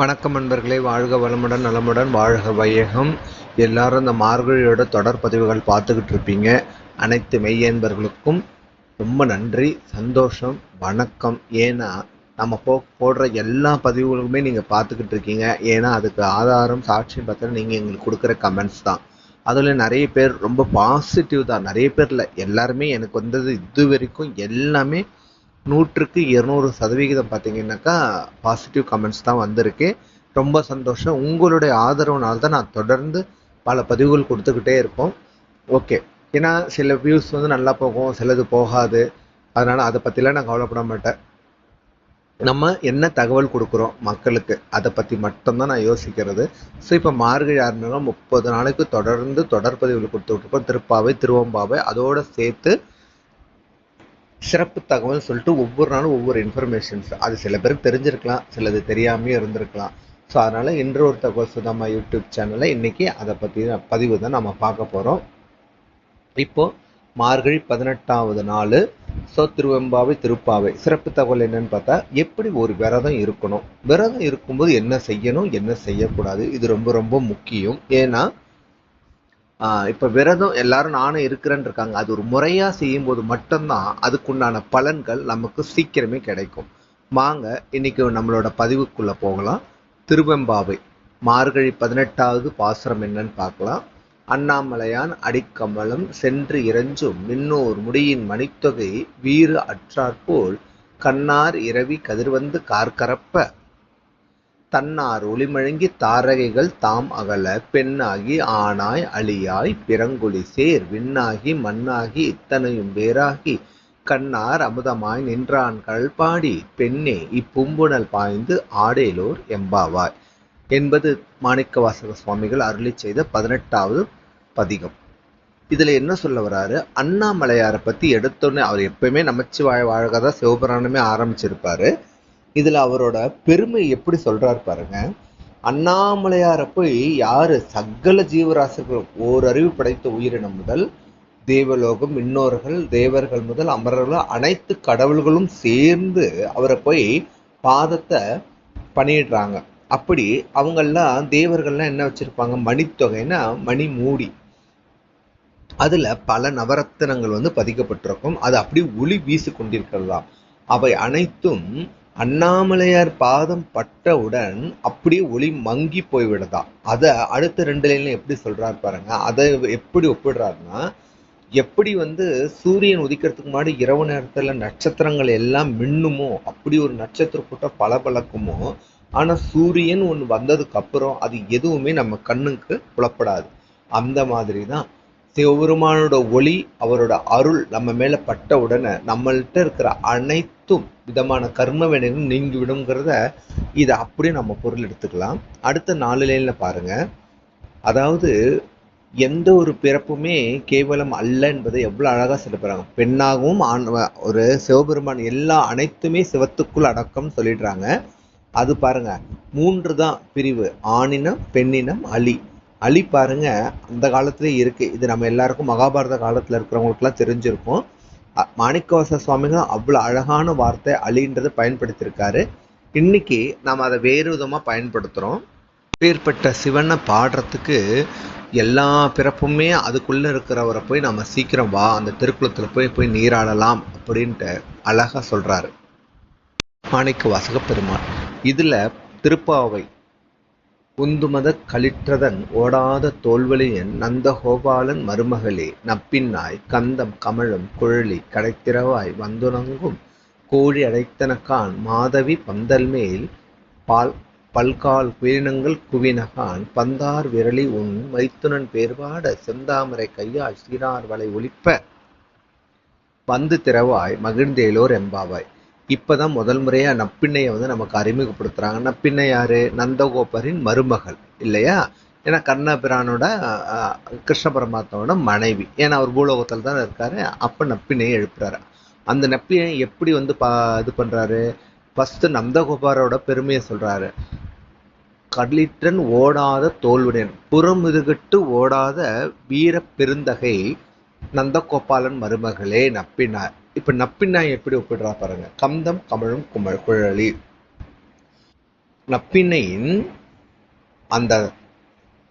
வணக்கம் நண்பர்களே. வாழ்க வளமுடன் நலமுடன் வாழ்க வையகம். எல்லாரும் இந்த மார்கழியோட தொடர் பதிவுகள் பார்த்துக்கிட்டு இருப்பீங்க. அனைத்து மெய்யன்பர்களுக்கும் ரொம்ப நன்றி சந்தோஷம் வணக்கம். ஏன்னா நம்ம போ போடுற எல்லா பதிவுகளுமே நீங்கள் பார்த்துக்கிட்டு இருக்கீங்க. ஏன்னா அதுக்கு ஆதாரம் சாட்சியம் பார்த்தா நீங்கள் எங்களுக்கு கொடுக்குற கமெண்ட்ஸ் தான். அதில் நிறைய பேர் ரொம்ப பாசிட்டிவ் தான். நிறைய பேரில் எல்லாருமே எனக்கு வந்தது இது வரைக்கும் எல்லாமே நூற்றுக்கு இருநூறு சதவிகிதம் பார்த்தீங்கன்னாக்கா பாசிட்டிவ் கமெண்ட்ஸ் தான் வந்திருக்கு. ரொம்ப சந்தோஷம். உங்களுடைய ஆதரவுனால தான் நான் தொடர்ந்து பல பதிவுகள் கொடுத்துக்கிட்டே இருப்போம் ஓகே ஏன்னா சில வியூஸ் வந்து நல்லா போகும் சிலது போகாது. அதனால் அதை பற்றிலாம் நான் கவலைப்பட மாட்டேன். நம்ம என்ன தகவல் கொடுக்குறோம் மக்களுக்கு அதை பற்றி மட்டும்தான் நான் யோசிக்கிறது. ஸோ இப்போ மார்கழி ஆறுனாலும் முப்பது நாளைக்கு தொடர்ந்து தொடர் பதிவுகள் கொடுத்துட்ருக்கோம் திருப்பாவை திருவம்பாவை அதோடு சேர்த்து சிறப்பு தகவல் சொல்லிட்டு ஒவ்வொரு நாளும் ஒவ்வொரு இன்ஃபர்மேஷன்ஸ் அது சில பேருக்கு தெரிஞ்சிருக்கலாம் சிலது தெரியாமையே இருந்திருக்கலாம். ஸோ அதனால் இன்று ஒரு தகவல் சுதாமா யூடியூப் சேனலில் இன்றைக்கி அதை பற்றி பதிவு தான் நம்ம பார்க்க போகிறோம் இப்போது மார்கழி பதினெட்டாவது நாள் ஸோ திருவெம்பாவை திருப்பாவை. சிறப்பு தகவல் என்னன்னு பார்த்தா எப்படி ஒரு விரதம் இருக்கணும்? விரதம் இருக்கும்போது என்ன செய்யணும் என்ன செய்யக்கூடாது? இது ரொம்ப ரொம்ப முக்கியம். ஏன்னா இப்போ விரதம் எல்லாரும் நானும் இருக்கிறேன்னு இருக்காங்க. அது ஒரு முறையாக செய்யும்போது மட்டும்தான் அதுக்குண்டான பலன்கள் நமக்கு சீக்கிரமே கிடைக்கும். வாங்க இன்னைக்கு நம்மளோட பதிவுக்குள்ளே போகலாம். திருவெம்பாவை மார்கழி பதினெட்டாவது பாசுரம் என்னன்னு பார்க்கலாம். அண்ணாமலையான் அடிக்கமலம் சென்று இறைஞ்சும் மின்னோர் முடியின் மணித்தொகை வீறு அற்றாற்போல் கண்ணார் இரவி கதிர்வந்து கார்கரப்ப தன்னார் ஒளிமழங்கி தாரகைகள் தாம் அகல பெண்ணாகி ஆனாய் அழியாய் பிறங்குழி சேர் விண்ணாகி மண்ணாகி இத்தனையும் வேறாகி கண்ணார் அமுதமாய் நின்றான் கழ்பாடி பெண்ணே இப்பும்புணல் பாய்ந்து ஆடேலோர் எம்பாவாய். என்பது மாணிக்கவாசக சுவாமிகள் அருளி செய்த பதினெட்டாவது பதிகம். இதில் என்ன சொல்ல வர்றாரு அண்ணாமலையாரை பற்றி எடுத்தோன்னே அவர் எப்பயுமே நமச்சிவாய வாழ்கதான் சிவபுராணமே ஆரம்பிச்சிருப்பாரு. இதுல அவரோட பெருமை எப்படி சொல்றாரு பாருங்க. அண்ணாமலையாரை போய் யாரு சகல ஜீவராசிகள் அறிவு படைத்த உயிரினம் முதல் தேவலோகம் இன்னோர்கள் தேவர்கள் முதல் அமரர்கள் அனைத்து கடவுள்களும் சேர்ந்து அவரை போய் பாதத்தை பண்ணிடுறாங்க அப்படி அவங்கெல்லாம் தேவர்கள்லாம் என்ன வச்சிருப்பாங்க? மணித்தொகைன்னா மணி மூடி. அதில் பல நவரத்தினங்கள் வந்து பதிக்கப்பட்டிருக்கும். அது அப்படி ஒளி வீசி கொண்டிருக்கிறதாம். அவை அனைத்தும் அண்ணாமலையார் பாதம் பட்டவுடன் அப்படியே ஒளி மங்கி போய்விடுதா? அதை அடுத்த ரெண்டு லைன்ல எப்படி சொல்றாரு பாருங்க. அதை எப்படி ஒப்பிடுறாருன்னா எப்படி வந்து சூரியன் உதிக்கிறதுக்கு முன்னாடி இரவு நேரத்துல நட்சத்திரங்கள் எல்லாம் மின்னுமோ அப்படி ஒரு நட்சத்திர கூட்டம் பளபளக்குமோ ஆனா சூரியன் ஒன்று வந்ததுக்கு அப்புறம் அது எதுவுமே நம்ம கண்ணுக்கு புலப்படாது. அந்த மாதிரி தான் சிவபெருமானோட ஒளி அவரோட அருள் நம்ம மேலே பட்ட உடனே நம்மள்கிட்ட இருக்கிற அனைத்தும் விதமான கர்ம வினைகளும் நீங்கி விடுங்கிறத இதை அப்படியே நம்ம பொருள் எடுத்துக்கலாம். அடுத்த நாலு பாருங்கள் அதாவது எந்த ஒரு பிறப்புமே கேவலம் அல்ல என்பதை எவ்வளோ அழகாக சொல்லிப்படுறாங்க பெண்ணாகவும் ஆண் ஒரு சிவபெருமான் எல்லா அனைத்துமே சிவத்துக்குள் அடக்கம்னு சொல்லிடுறாங்க. அது பாருங்க மூன்று தான் பிரிவு ஆணினம் பெண்ணினம் அலி. அலி பாருங்க அந்த காலத்திலே இருக்கு. இது நம்ம எல்லாருக்கும் மகாபாரத காலத்துல இருக்கிறவங்களுக்குலாம் தெரிஞ்சிருக்கும். மாணிக்கவாச சுவாமிகள் அவ்வளோ அழகான வார்த்தை அலின்றதை பயன்படுத்தியிருக்காரு. இன்னைக்கு நாம் அதை வேறு விதமாக பயன்படுத்துகிறோம் பேர்பட்ட சிவனை பாடுறதுக்கு எல்லா பிறப்புமே அதுக்குள்ளே இருக்கிறவரை போய் நம்ம சீக்கிரம் வா அந்த திருக்குளத்தில் போய் போய் நீராடலாம் அப்படின்ட்டு அழகாக சொல்கிறாரு மாணிக்க வாசக பெருமாள் இதில் திருப்பாவை உந்துமத களிற்றதன் ஓடாத தோல்வழியன் நந்தகோபாலன் மருமகளே நப்பின்னாய் கந்தம் கமழும் குழலி கடைத்திரவாய் வந்துணங்கும் கோழி அடைத்தனக்கான் மாதவி பந்தல் மேல் பால் பல்கால் குயினங்கள் குவினகான் பந்தார் விரலி உன் மைத்துனன் பேர்பாட செந்தாமரை கையால் சீரார் வலை ஒலிப்ப. வந்து திறவாய் மகிழ்ந்தேலோர் எம்பாவாய் இப்பதான் முதல் முறையாக நப்பிண்ணையை வந்து நமக்கு அறிமுகப்படுத்துகிறாங்க நப்பிண்ணை யார்? நந்தகோபரின் மருமகள் இல்லையா? ஏன்னா கண்ணபிரானோட கிருஷ்ண பரமாத்மாவோட மனைவி. ஏன்னா அவர் பூலோகத்தில் தான் இருக்காரு. அப்போ நப்பிணையை எழுப்புறாரு. அந்த நப்பினை எப்படி வந்து பா இது பண்ணுறாரு ஃபஸ்ட்டு நந்தகோபாரோட பெருமையை சொல்கிறாரு கடலிற்றன் ஓடாத தோல்விடன் புறமுதுகிட்டு ஓடாத வீர பெருந்தகை நந்தகோபாலன் மருமகளே நப்பினார். இப்ப நப்பின்னாய் எப்படி ஒப்பிடுறா பாருங்க. கந்தம் கமழும் குமழ் குழலி. நப்பின்னையின் அந்த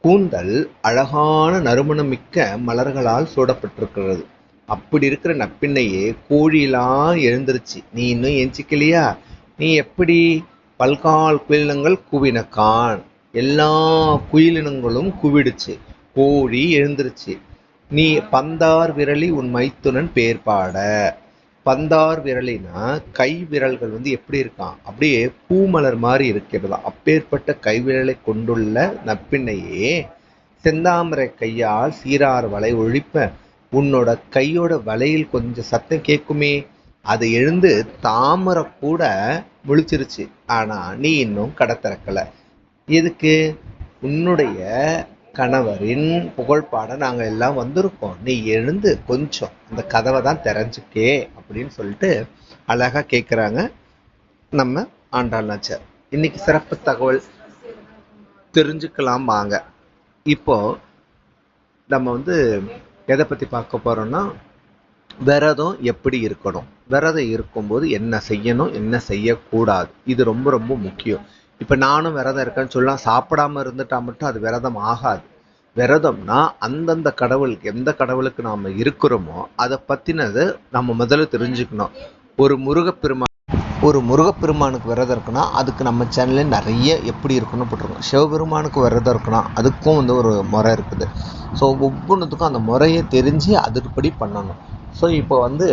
கூந்தல் அழகான நறுமணம் மிக்க மலர்களால் சூடப்பட்டிருக்கிறது. அப்படி இருக்கிற நப்பின்னையே கோழிலாம் எழுந்திருச்சு. நீ இன்னும் எஞ்சிக்கலையா? நீ எப்படி பல்கால் குயிலினங்கள் குவினக்கான் எல்லா குயிலினங்களும் குவிடுச்சு. கோழி எழுந்திருச்சு. நீ பந்தார் விரலி உன் மைத்துனன் பேர் பாட. பந்தார் விரலினா கை விரல்கள் வந்து எப்படி இருக்கான்? அப்படியே பூமலர் மாதிரி இருக்கிறதா? அப்பேற்பட்ட கைவிரலை கொண்டுள்ள நப்பின்னையே செந்தாமரை கையால் சீரார் வலை ஒழிப்ப. உன்னோட கையோட வலையில் கொஞ்சம் சத்தம் கேட்குமே. அது எழுந்து தாமரை கூட முழிச்சிருச்சு. ஆனா நீ இன்னும் கடை திறக்கல. எதுக்கு? உன்னுடைய கணவரின் புகழ்பாட நாங்கள் எல்லாம் வந்திருக்கோம். நீ எழுந்து கொஞ்சம் அந்த கதவை தான் தெரிஞ்சுக்கே அப்படின்னு சொல்லிட்டு அழகாக கேட்குறாங்க நம்ம ஆண்டாள் நாச்சார் இன்னைக்கு சிறப்பு தகவல் தெரிஞ்சுக்கலாம் வாங்க இப்போ நம்ம வந்து எதை பற்றி பார்க்க போகிறோம்னா விரதம் எப்படி இருக்கணும்? விரதம் இருக்கும்போது என்ன செய்யணும்? என்ன செய்யக்கூடாது? இது ரொம்ப ரொம்ப முக்கியம். இப்போ நானும் விரதம் இருக்கேன்னு சொல்லலாம் சாப்பிடாம இருந்துட்டா மட்டும் அது விரதம் ஆகாது. விரதம்னா அந்தந்த கடவுளுக்கு எந்த கடவுளுக்கு நாம இருக்கிறோமோ அதை பத்தினது நம்ம முதல்ல தெரிஞ்சுக்கணும். ஒரு முருகப்பெருமான் ஒரு முருகப்பெருமானுக்கு விரதம் இருக்குன்னா அதுக்கு நம்ம சேனல்ல நிறைய எப்படி இருக்குன்னு போட்டிருக்கோம். சிவபெருமானுக்கு விரதம் இருக்குன்னா அதுக்கும் வந்து ஒரு முறை இருக்குது. ஸோ ஒவ்வொன்றுத்துக்கும் அந்த முறையை தெரிஞ்சு அதுபடி பண்ணணும். ஸோ இப்போ வந்து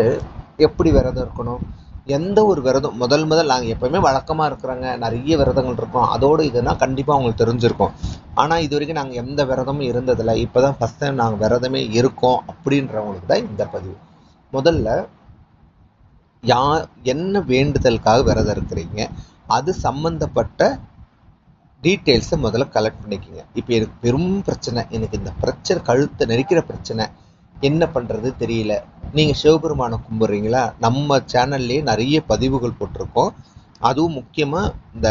எப்படி விரதம் இருக்கணும்? எந்த ஒரு விரதம் முதல் முதல் நாங்கள் எப்பவுமே வழக்கமாக இருக்கிறாங்க நிறைய விரதங்கள் இருக்கும். அதோடு இதுனால் கண்டிப்பாக அவங்களுக்கு தெரிஞ்சிருக்கும். ஆனால் இது வரைக்கும் நாங்கள் எந்த விரதமும் இருந்ததில்லை. இப்போ தான் ஃபஸ்ட் டைம் நாங்கள் விரதமே இருக்கோம் அப்படின்றவங்களுக்கு தான் இந்த பதிவு. முதல்ல யா என்ன வேண்டுதலுக்காக விரதம் இருக்கிறீங்க? அது சம்மந்தப்பட்ட டீட்டெயில்ஸை முதல்ல கலெக்ட் பண்ணிக்கோங்க. இப்போ எனக்கு பெரும் பிரச்சனை. எனக்கு இந்த பிரச்சனை கழுத்தை நெரிக்கிற பிரச்சனை. என்ன பண்ணுறது தெரியல. நீங்கள் சிவபெருமானை கும்பிட்றீங்களா? நம்ம சேனல்லே நிறைய பதிவுகள் போட்டிருக்கோம். அதுவும் முக்கியமாக இந்த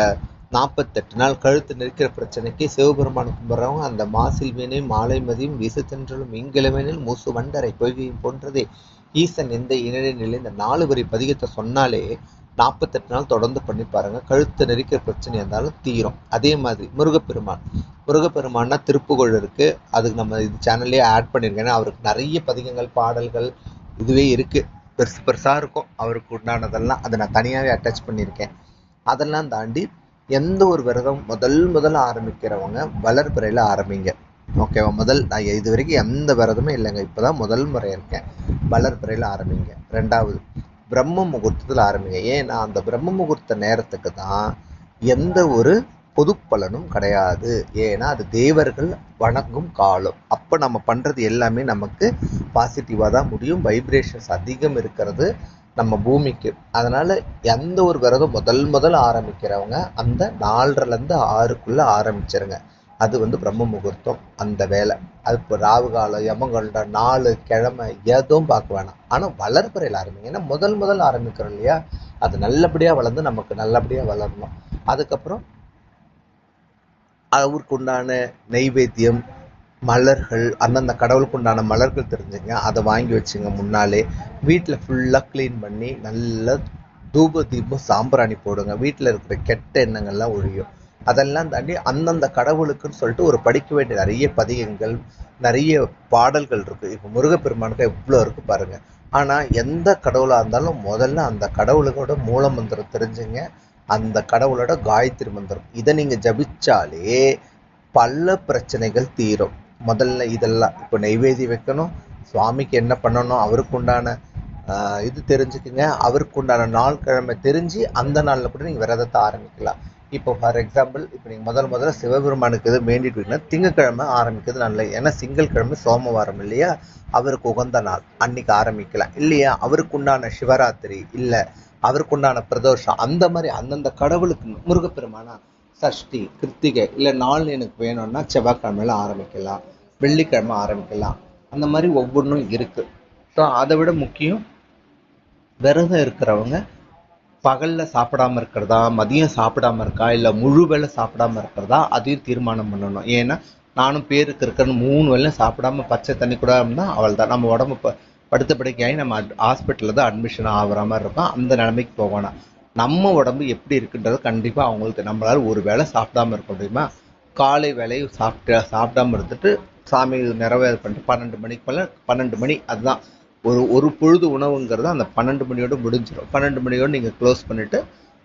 நாற்பத்தெட்டு நாள் கழுத்து நிற்கிற பிரச்சனைக்கு சிவபெருமானை கும்பிட்றவங்க அந்த மாசில் வீணை மாலை மதியம் வீசத்தென்றலும் இங்கிலமேனில் மூசு வண்டரை பொய்கையும் போன்றதே ஈசன் எந்த இணைநிலை இந்த நாலு வரி பதிகத்தை சொன்னாலே நாற்பத்தெட்டு நாள் தொடர்ந்து பண்ணி பாருங்க. கழுத்து நெரிக்கிற பிரச்சனை இருந்தாலும் தீரும். அதே மாதிரி முருகப்பெருமான். முருகப்பெருமான்னா திருப்புகழ் இருக்கு. அதுக்கு நம்ம இது சேனல்லே ஆட் பண்ணியிருக்கேன் அவருக்கு நிறைய பதிகங்கள் பாடல்கள் இதுவே இருக்கு. பெருசு பெருசாக இருக்கும். அவருக்கு உண்டானதெல்லாம் அதை நான் தனியாகவே அட்டாச் பண்ணியிருக்கேன் அதெல்லாம் தாண்டி எந்த ஒரு விரதம் முதல் முதல்ல ஆரம்பிக்கிறவங்க வளர்பிறையில ஆரம்பிங்க. ஓகேவா முதல் நான் இது வரைக்கும் எந்த விரதமும் இல்லைங்க. இப்போ தான் முதல் முறை இருக்கேன். வளர்பிறையில ஆரம்பிங்க. ரெண்டாவது பிரம்ம முகூர்த்தத்தில் ஆரம்பிங்க. ஏன்னா அந்த பிரம்ம முகூர்த்த நேரத்துக்கு தான் எந்த ஒரு பொது பலனும் கிடையாது. ஏன்னா அது தேவர்கள் வணங்கும் காலம். அப்போ நம்ம பண்ணுறது எல்லாமே நமக்கு பாசிட்டிவாக தான் முடியும். வைப்ரேஷன்ஸ் அதிகம் இருக்கிறது நம்ம பூமிக்கு. அதனால் எந்த ஒரு விரதம் முதல் முதல் ஆரம்பிக்கிறவங்க அந்த நாலரைலேருந்து ஆறுக்குள்ளே ஆரம்பிச்சிருங்க. அது வந்து பிரம்ம முகூர்த்தம் அந்த வேலை. அது இப்போ ராவு காலம் யமகண்டம் நாலு கிழமை எதுவும் பார்க்க வேணாம். ஆனால் வளர்ப்புறையில் ஆரம்பிங்க ஏன்னா முதல் முதல் ஆரம்பிக்கிறோம் இல்லையா? அது நல்லபடியாக வளர்ந்து நமக்கு நல்லபடியாக வளரணும். அதுக்கப்புறம் அவருக்கு உண்டான நெய்வேத்தியம் மலர்கள் அந்தந்த கடவுளுக்கு உண்டான மலர்கள் தெரிஞ்சுங்க. அதை வாங்கி வச்சுங்க முன்னாலே. வீட்டில் ஃபுல்லாக க்ளீன் பண்ணி நல்லா தூப தீபம் சாம்பிராணி போடுங்க. வீட்டில் இருக்கிற கெட்ட எண்ணங்கள்லாம் ஒழியும். அதெல்லாம் தாண்டி அந்தந்த கடவுளுக்குன்னு சொல்லிட்டு ஒரு படிக்க வேண்டிய நிறைய பதிகங்கள் நிறைய பாடல்கள் இருக்கு. இப்போ முருகப்பெருமானுக்கு இவ்வளோ இருக்கு பாருங்க. ஆனால் எந்த கடவுளாக இருந்தாலும் முதல்ல அந்த கடவுளுக்கோட மூல மந்திரம் தெரிஞ்சுங்க. அந்த கடவுளோட காயத்ரி மந்திரம். இதை நீங்கள் ஜபிச்சாலே பல பிரச்சனைகள் தீரும். முதல்ல இதெல்லாம் இப்போ நெய்வேதி வைக்கணும். சுவாமிக்கு என்ன பண்ணணும்? அவருக்கு உண்டான இது தெரிஞ்சுக்குங்க. அவருக்கு உண்டான நாள் கிழமை தெரிஞ்சு அந்த நாளில் கூட நீங்கள் விரதத்தை ஆரம்பிக்கலாம். இப்போ ஃபார் எக்ஸாம்பிள் இப்போ நீங்கள் முதல் முதல்ல சிவபெருமானுக்கு இது வேண்டிட்டு இருக்கீங்கன்னா திங்கக்கிழமை ஆரம்பிக்கிறது நல்லது. ஏன்னா திங்கட்கிழமை சோமவாரம் இல்லையா? அவருக்கு உகந்த நாள். அன்னைக்கு ஆரம்பிக்கலாம். இல்லையா? அவருக்கு உண்டான சிவராத்திரி இல்லை அவருக்கு உண்டான பிரதோஷம். அந்த மாதிரி அந்தந்த கடவுளுக்கு முருகப்பெருமானா சஷ்டி கிருத்திகை இல்லை நாள் எனக்கு வேணும்னா செவ்வாய்க்கிழமையில ஆரம்பிக்கலாம். வெள்ளிக்கிழமை ஆரம்பிக்கலாம். அந்த மாதிரி ஒவ்வொன்றும் இருக்குது ஸோ அதை விட முக்கியம் விரதம் இருக்கிறவங்க பகல்ல சாப்பிடாம இருக்கிறதா மதியம் சாப்பிடாம இருக்கா இல்ல முழு வேளை சாப்பிடாம இருக்கிறதா அதையும் தீர்மானம் பண்ணணும். ஏன்னா நானும் பேருக்கு இருக்கிற மூணு வேளை சாப்பிடாம பச்சை தண்ணி கூட இருந்தா அவள் தான் நம்ம உடம்பு ப- படுத்த படுக்கையாகி நம்ம ஹாஸ்பிட்டலில் தான் அட்மிஷன் ஆகுற மாதிரி இருக்கும். அந்த நிலைமைக்கு போகணும் நம்ம உடம்பு எப்படி இருக்குன்றது கண்டிப்பாக அவங்களுக்கு நம்மளால் ஒரு வேளை சாப்பிடாம இருக்க முடியுமா? காலை வேலையை சாப்பிட்டு சாப்பிடாம இருந்துட்டு சாமி நிறைவேற பண்ணிட்டு பன்னெண்டு மணிக்கு மேலே பன்னெண்டு மணி அதுதான். ஒரு ஒரு பொழுது உணவுங்கிறது அந்த பன்னெண்டு மணியோட முடிஞ்சிடும் பன்னெண்டு மணியோட நீங்கள் க்ளோஸ் பண்ணிவிட்டு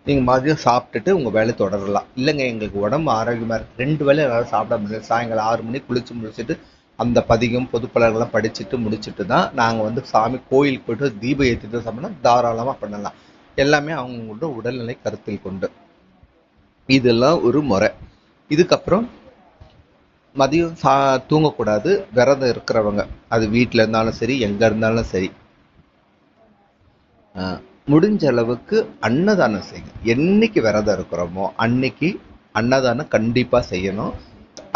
நீங்கள் மதியம் சாப்பிட்டுட்டு உங்கள் வேலை தொடரலாம். இல்லைங்க எங்களுக்கு உடம்பு ஆரோக்கியமாக இருக்குது ரெண்டு வேலை எல்லாம் சாப்பிட முடியாது சாயங்காலம் ஆறு மணிக்கு குளிச்சு முடிச்சுட்டு அந்த பதிகம் பொதுப்பலர்கள்லாம் படிச்சுட்டு முடிச்சுட்டு தான் நாங்கள் வந்து சாமி கோயிலுக்கு போயிட்டு தீபம் ஏற்றிட்டு சாப்பிட்னா தாராளமாக பண்ணலாம். எல்லாமே அவங்களோட உடல்நிலை கருத்தில் கொண்டு. இதெல்லாம் ஒரு முறை. இதுக்கப்புறம் மதியம் சா தூங்கக்கூடாது. விரதம் இருக்கிறவங்க. அது வீட்டில் இருந்தாலும் சரி எங்கே இருந்தாலும் சரி. முடிஞ்ச அளவுக்கு அன்னதானம் செய்யுங்க. என்னைக்கு விரதம் இருக்கிறோமோ அன்னைக்கு அன்னதானம் கண்டிப்பாக செய்யணும்.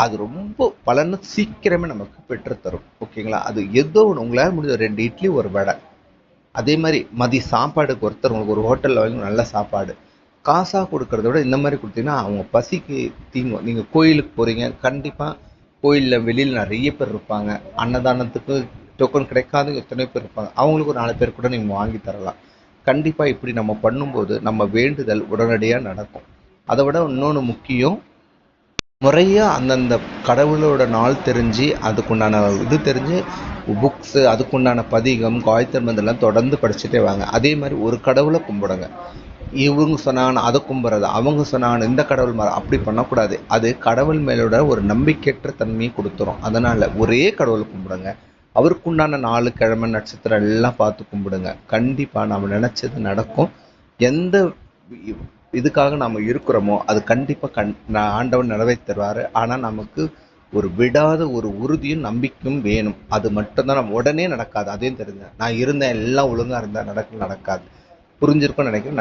அது ரொம்ப பலனை சீக்கிரமே நமக்கு பெற்றுத்தரும். ஓகேங்களா? அது ஏதோ ஒன்று உங்களால் முடிஞ்ச ரெண்டு இட்லி ஒரு வடை. அதே மாதிரி மதிய சாப்பாடுக்கு ஒருத்தர் உங்களுக்கு ஒரு ஹோட்டலில் வாங்கி நல்ல சாப்பாடு. காசாக கொடுக்கறத விட இந்த மாதிரி கொடுத்தீங்கன்னா அவங்க பசிக்கு தீங்கும். நீங்கள் கோயிலுக்கு போகிறீங்க கண்டிப்பாக கோயிலில் வெளியில் நிறைய பேர் இருப்பாங்க. அன்னதானத்துக்கு டோக்கன் கிடைக்காத எத்தனை பேர் இருப்பாங்க. அவங்களுக்கு ஒரு நாலு பேர் கூட நீங்கள் வாங்கி தரலாம். கண்டிப்பாக இப்படி நம்ம பண்ணும்போது நம்ம வேண்டுதல் உடனடியாக நடக்கும். அதை விட இன்னொன்று முக்கியம் முறையாக அந்தந்த கடவுளோட நாள் தெரிஞ்சு அதுக்குண்டான இது தெரிஞ்சு புக்ஸு அதுக்குண்டான பதிகம் காயத்ரி இதெல்லாம் தொடர்ந்து படிச்சுட்டே வாங்க. அதே மாதிரி ஒரு கடவுளை கும்பிடுங்க. இவங்க சொன்னாங்க அதை கும்பிட்றது அவங்க சொன்னாங்க இந்த கடவுள் மேலே அப்படி பண்ணக்கூடாது. அது கடவுள் மேலோட ஒரு நம்பிக்கையற்ற தன்மையை கொடுத்துரும். அதனால் ஒரே கடவுளை கும்பிடுங்க. அவருக்குண்டான நாலு கிழமை நட்சத்திரம் எல்லாம் பார்த்து கும்பிடுங்க. கண்டிப்பாக நம்ம நினச்சது நடக்கும். எந்த இதுக்காக நாம் இருக்கிறோமோ அது கண்டிப்பாக கண் நான் ஆண்டவன் நிறைவேற்றுவார் ஆனால் நமக்கு ஒரு விடாத ஒரு உறுதியும் நம்பிக்கையும் வேணும். அது மட்டும்தான் நம்ம உடனே நடக்காது. அதையும் தெரிஞ்சேன் நான் இருந்தேன் எல்லாம் ஒழுங்காக இருந்தால் நடக்க நடக்காது. புரிஞ்சிருக்கும்னு நினைக்கிறேன்.